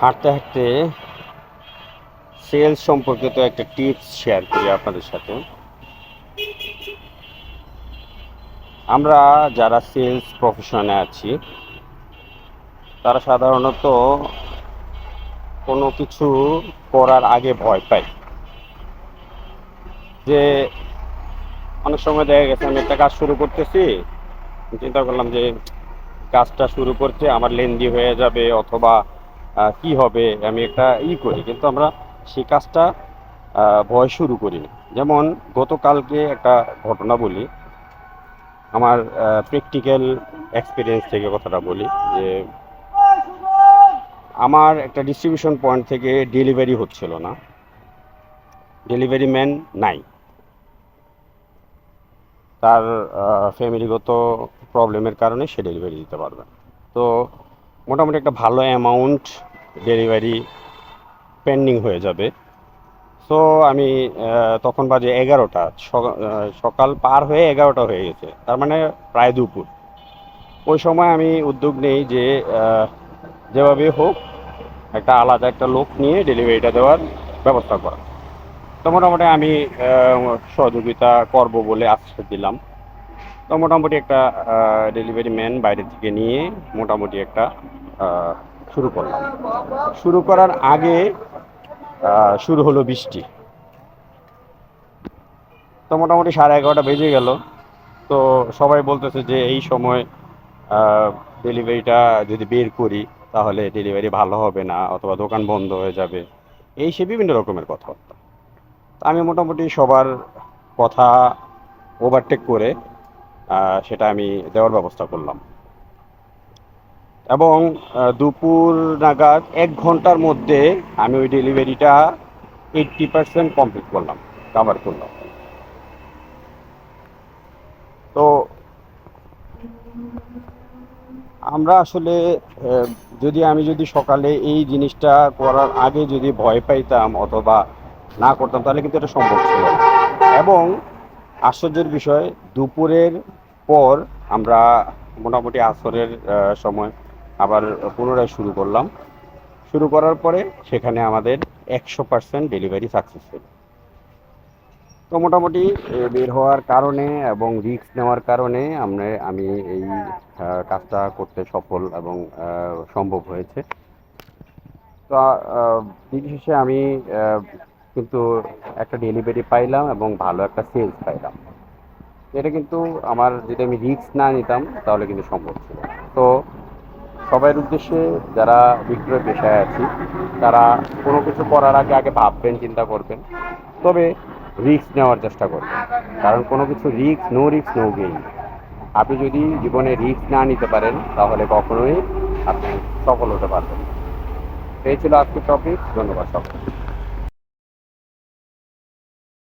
হাঁটতে হাঁটতে সেলস সম্পর্কিত একটা টিপস শেয়ার করি আপনাদের সাথে। আমরা যারা সেলস প্রফেশনে আছি, তারা সাধারণত কোনো কিছু করার আগে ভয় পাই যে অনেক সময় দেখা গেছে, আমি একটা কাজ শুরু করতেছি, চিন্তা করলাম যে কাজটা শুরু করতে আমার লেন্দি হয়ে যাবে অথবা কি হবে আমি একটা ই করি। কিন্তু আমরা সেই কাজটা ভয় শুরু করি না যেমন গতকালকে একটা ঘটনা বলি, আমার প্র্যাকটিক্যাল এক্সপিরিয়েন্স থেকে কথাটা বলি যে, আমার একটা ডিস্ট্রিবিউশন পয়েন্ট থেকে ডেলিভারি হচ্ছিল না। ডেলিভারি ম্যান নাই। তার ফ্যামিলিগত প্রবলেমের কারণে সে ডেলিভারি দিতে পারবে তো মোটামুটি একটা ভালো অ্যামাউন্ট ডেলিভারি পেন্ডিং হয়ে যাবে। সো আমি তখন বাজে এগারোটা। সকাল পার হয়ে এগারোটা হয়ে গেছে। তার মানে প্রায় দুপুর। ওই সময় আমি উদ্যোগ নেই যে যেভাবে হোক একটা আলাদা একটা লোক নিয়ে ডেলিভারিটা দেওয়ার ব্যবস্থা করা। তো মোটামুটি আমি সহযোগিতা করব বলে আশ্বাস দিলাম। তো মোটামুটি একটা ডেলিভারি ম্যান বাইরে থেকে নিয়ে মোটামুটি একটা শুরু করলাম। শুরু করার আগে শুরু হলো বৃষ্টি। তো মোটামুটি সাড়ে এগারোটা বেজে গেল। তো সবাই বলতেছে যে এই সময় ডেলিভারিটা যদি বের করি, তাহলে ডেলিভারি ভালো হবে না, অথবা দোকান বন্ধ হয়ে যাবে। এই সে বিভিন্ন রকমের তো আমি মোটামুটি সবার কথা ওভারটেক করে সেটা আমি দেওয়ার ব্যবস্থা করলাম। এবং দুপুর নাগাদ এক ঘণ্টার মধ্যে আমি ওই ডেলিভারিটা এইট্টি পার্সেন্ট কমপ্লিট করলাম কাভার করলাম। তো আমরা আসলে যদি আমি যদি সকালে এই জিনিসটা করার আগে যদি ভয় পাইতাম অথবা না করতাম, তাহলে কিন্তু এটা সম্ভব ছিল এবং আশ্চর্যের বিষয়, দুপুরের পর আমরা মোটামুটি আসরের সময় আবার পুনরায় শুরু করলাম। শুরু করার পরে সেখানে আমাদের একশো পার্সেন্ট ডেলিভারি সাকসেসফুল তো মোটামুটি বের হওয়ার কারণে এবং রিস্ক নেওয়ার কারণে আমরা, আমি এই কাজটা করতে সফল এবং সম্ভব হয়েছে। তো দিন শেষে আমি কিন্তু একটা ডেলিভারি পাইলাম এবং ভালো একটা সেলস পাইলাম। এটা কিন্তু আমার যদি আমি রিস্ক না নিতাম, তাহলে কিন্তু সম্ভব ছিল তো সবার উদ্দেশ্যে যারা বিক্রয় পেশায় আছি, তারা কোনো কিছু করার আগে আগে ভাববেন, চিন্তা করবেন। তবে রিস্ক নেওয়ার চেষ্টা করবেন। কারণ কোনো কিছু risk no risk no gain আপনি যদি জীবনে রিস্ক না নিতে পারেন, তাহলে কখনোই আপনি সফল হতে পারবেন এই ছিল আজকের টপিক ধন্যবাদ সকলকে